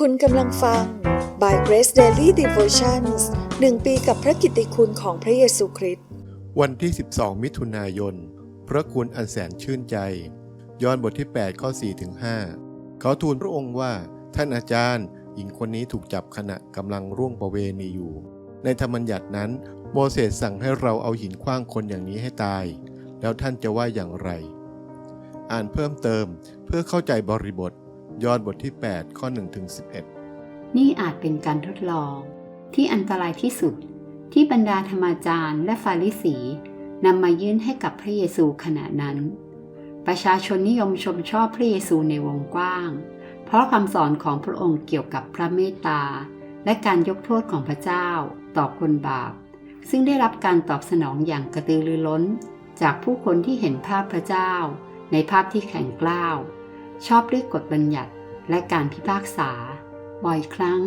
คุณกำลังฟัง By Grace Daily Devotions หนึ่งปีกับพระกิตติคุณของพระเยซูคริสต์ วันที่ 12 มิถุนายน พระคุณอันแสนชื่นใจ ย้อนบทที่ 8 ข้อ 4 ถึง 5 เขาทูลพระองค์ว่า ท่านอาจารย์ หญิงคนนี้ถูกจับขณะกำลังร่วงประเวณีอยู่ ในธรรมัญญัตินั้น โมเสสสั่งให้เราเอาหินขว้างคนอย่างนี้ให้ตาย แล้วท่านจะว่าอย่างไร อ่านเพิ่มเติมเพื่อเข้าใจบริบท ยอนบทที่ 8 ข้อ1ถึง11 นี่อาจเป็นการทดลอง ที่อันตรายที่สุดที่บรรดาธรรมาจารย์และฟาริสีนำมายื่นให้กับพระเยซูขณะนั้น ประชาชนนิยมชมชอบพระเยซูในวงกว้าง เพราะคำสอนของพระองค์เกี่ยวกับพระเมตตา และการยกโทษของพระเจ้า ต่อคนบาป ซึ่งได้รับการตอบสนองอย่างกระตือรือร้น จากผู้คนที่เห็นภาพพระเจ้า ในภาพที่แข็งกล้าว ชอบด้วยกฎบัญญัติและการพิพากษา บ่อยครั้ง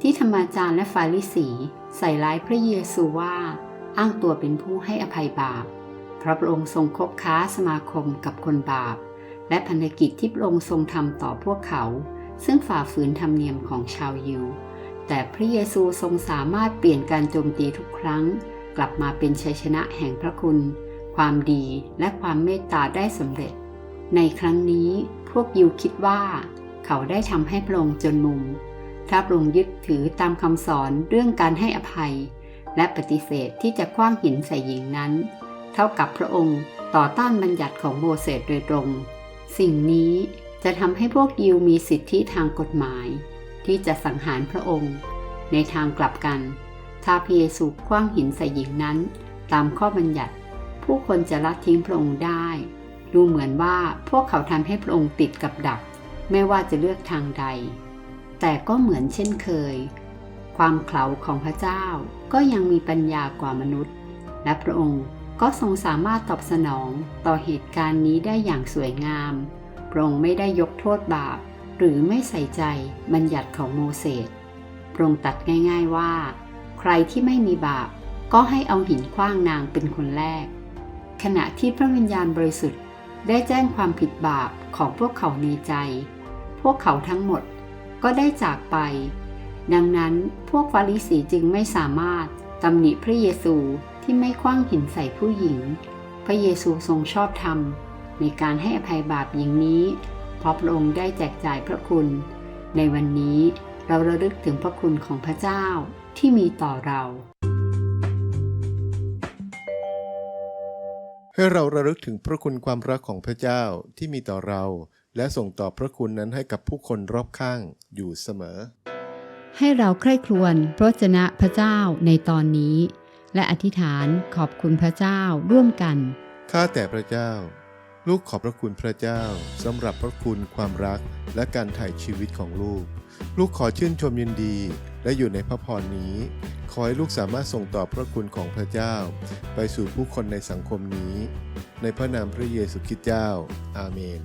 ที่ธรรมาจารย์และฟาริสี ใส่ร้ายพระเยซูว่า อ้างตัวเป็นผู้ให้อภัยบาป เพราะพระองค์ทรงคบค้าสมาคมกับคนบาป และพันธกิจที่พระองค์ทรงทำต่อพวกเขา ซึ่งฝ่าฝืนธรรมเนียมของชาวยิว แต่พระเยซูทรงสามารถเปลี่ยนการโจมตีทุกครั้ง กลับมาเป็นชัยชนะแห่งพระคุณ ความดีและความเมตตาได้สำเร็จ ในครั้งนี้พวกยิวคิดว่า เขาได้ทำให้พระองค์จนมุม ถ้าพระองค์ยึดถือตามคำสอนเรื่องการให้อภัย และปฏิเสธที่จะคว้างหินใส่หญิงนั้น เท่ากับพระองค์ต่อต้านบัญญัติของโมเสสโดยตรง สิ่งนี้จะทำให้พวกยิวมีสิทธิทางกฎหมาย ที่จะสังหารพระองค์ ในทางกลับกัน ถ้าพระเยซูคว้างหินใส่หญิงนั้น ตามข้อบัญญัติ ผู้คนจะละทิ้งพระองค์ได้ ดูเหมือนว่าพวกเขาทำให้พระองค์ติดกับดัก ไม่ว่าจะเลือกทางใด แต่ก็เหมือนเช่นเคย ความเขลาของพระเจ้าก็ยังมีปัญญากว่ามนุษย์ และพระองค์ก็ทรงสามารถตอบสนองต่อเหตุการณ์นี้ได้อย่างสวยงาม พระองค์ไม่ได้ยกโทษบาป หรือไม่ใส่ใจบัญญัติของโมเสส พระองค์ตัดง่าย ๆว่า ใครที่ไม่มีบาปก็ให้เอาหินขว้างนางเป็นคนแรก ขณะที่พระวิญญาณบริสุทธิ์ ได้แจ้งความผิดบาปของพวกเขาในใจ พวกเขาทั้งหมดก็ได้จากไป ดังนั้นพวกฟาริสีจึงไม่สามารถตำหนิพระเยซูที่ไม่คว้างหินใส่ผู้หญิง พระเยซูทรงชอบธรรม ในการให้อภัยบาปหญิงนี้ เพราะพระองค์ได้แจกจ่ายพระคุณ ในวันนี้เราระลึกถึงพระคุณของพระเจ้าที่มีต่อเรา ให้เราระลึกถึงพระคุณความรักของพระเจ้าที่มีต่อเรา และส่งต่อพระคุณนั้นให้กับผู้คนรอบข้างอยู่เสมอ ให้เราใคร่ครวญพระวจนะพระเจ้าในตอนนี้ และอธิษฐานขอบคุณพระเจ้าร่วมกัน ข้าแต่พระเจ้า ลูกขอบพระคุณพระเจ้าสำหรับพระคุณความรักและการถ่ายชีวิตของลูก ลูกขอชื่นชมยินดีและอยู่ในพระพรนี้ข อให้ลูกสามารถส่งต่อพระคุณของพระเจ้า ไปสู่ผู้คนในสังคมนี้ ในพระนามพระเยซูคริสต์เจ้า อาเมน